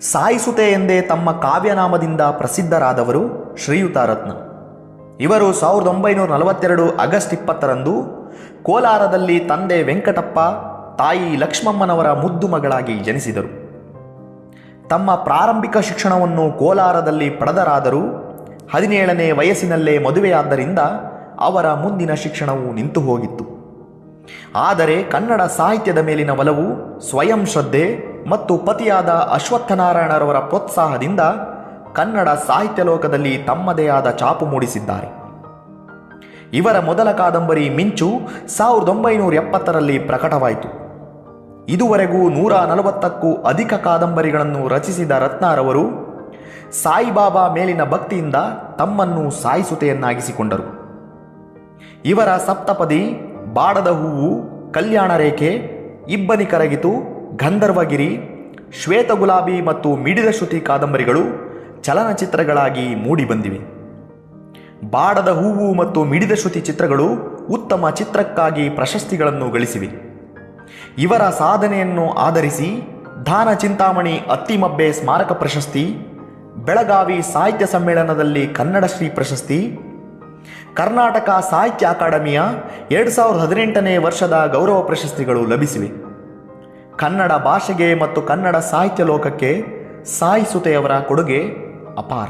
ಸಾಯಿಸುತೆ ಎಂದೇ ತಮ್ಮ ಕಾವ್ಯನಾಮದಿಂದ ಪ್ರಸಿದ್ಧರಾದವರು ಶ್ರೀಯುತ ರತ್ನ ಇವರು ಸಾವಿರದ ಒಂಬೈನೂರ ನಲವತ್ತೆರಡು ಆಗಸ್ಟ್ ಇಪ್ಪತ್ತರಂದು ಕೋಲಾರದಲ್ಲಿ ತಂದೆ ವೆಂಕಟಪ್ಪ, ತಾಯಿ ಲಕ್ಷ್ಮಮ್ಮನವರ ಮುದ್ದು ಮಗಳಾಗಿ ಜನಿಸಿದರು. ತಮ್ಮ ಪ್ರಾರಂಭಿಕ ಶಿಕ್ಷಣವನ್ನು ಕೋಲಾರದಲ್ಲಿ ಪಡೆದರಾದರೂ ಹದಿನೇಳನೇ ವಯಸ್ಸಿನಲ್ಲೇ ಮದುವೆಯಾದ್ದರಿಂದ ಅವರ ಮುಂದಿನ ಶಿಕ್ಷಣವು ನಿಂತು ಹೋಗಿತ್ತು. ಆದರೆ ಕನ್ನಡ ಸಾಹಿತ್ಯದ ಮೇಲಿನ ಒಲವು ಸ್ವಯಂ ಶ್ರದ್ಧೆ ಮತ್ತು ಪತಿಯಾದ ಅಶ್ವತ್ಥನಾರಾಯಣರವರ ಪ್ರೋತ್ಸಾಹದಿಂದ ಕನ್ನಡ ಸಾಹಿತ್ಯ ಲೋಕದಲ್ಲಿ ತಮ್ಮದೇ ಆದ ಚಾಪು ಮೂಡಿಸಿದ್ದಾರೆ. ಇವರ ಮೊದಲ ಕಾದಂಬರಿ ಮಿಂಚು ಸಾವಿರದ ಒಂಬೈನೂರ ಎಪ್ಪತ್ತರಲ್ಲಿ ಪ್ರಕಟವಾಯಿತು. ಇದುವರೆಗೂ ನೂರ ನಲವತ್ತಕ್ಕೂ ಅಧಿಕ ಕಾದಂಬರಿಗಳನ್ನು ರಚಿಸಿದ ರತ್ನಾರವರು ಸಾಯಿಬಾಬಾ ಮೇಲಿನ ಭಕ್ತಿಯಿಂದ ತಮ್ಮನ್ನು ಸಾಯಿಸುತೆಯನ್ನಾಗಿಸಿಕೊಂಡರು. ಇವರ ಸಪ್ತಪದಿ, ಬಾಡದ ಹೂವು, ಕಲ್ಯಾಣ ರೇಖೆ, ಇಬ್ಬನಿ ಕರಗಿತು ಗಂಧರ್ವಗಿರಿ, ಶ್ವೇತ ಗುಲಾಬಿ ಮತ್ತು ಮಿಡಿದ ಶ್ರುತಿ ಕಾದಂಬರಿಗಳು ಚಲನಚಿತ್ರಗಳಾಗಿ ಮೂಡಿಬಂದಿವೆ. ಬಾಡದ ಹೂವು ಮತ್ತು ಮಿಡಿದ ಶ್ರುತಿ ಚಿತ್ರಗಳು ಉತ್ತಮ ಚಿತ್ರಕ್ಕಾಗಿ ಪ್ರಶಸ್ತಿಗಳನ್ನು ಗಳಿಸಿವೆ. ಇವರ ಸಾಧನೆಯನ್ನು ಆಧರಿಸಿ ದಾನ ಚಿಂತಾಮಣಿ ಅತ್ತಿಮಬ್ಬೆ ಸ್ಮಾರಕ ಪ್ರಶಸ್ತಿ, ಬೆಳಗಾವಿ ಸಾಹಿತ್ಯ ಸಮ್ಮೇಳನದಲ್ಲಿ ಕನ್ನಡ ಶ್ರೀ ಪ್ರಶಸ್ತಿ, ಕರ್ನಾಟಕ ಸಾಹಿತ್ಯ ಅಕಾಡೆಮಿಯ ಎರಡು ಸಾವಿರದ ಹದಿನೆಂಟನೇ ವರ್ಷದ ಗೌರವ ಪ್ರಶಸ್ತಿಗಳು ಲಭಿಸಿವೆ. ಕನ್ನಡ ಭಾಷೆಗೆ ಮತ್ತು ಕನ್ನಡ ಸಾಹಿತ್ಯ ಲೋಕಕ್ಕೆ ಸಾಯಿಸುತೆಯವರ ಕೊಡುಗೆ ಅಪಾರ.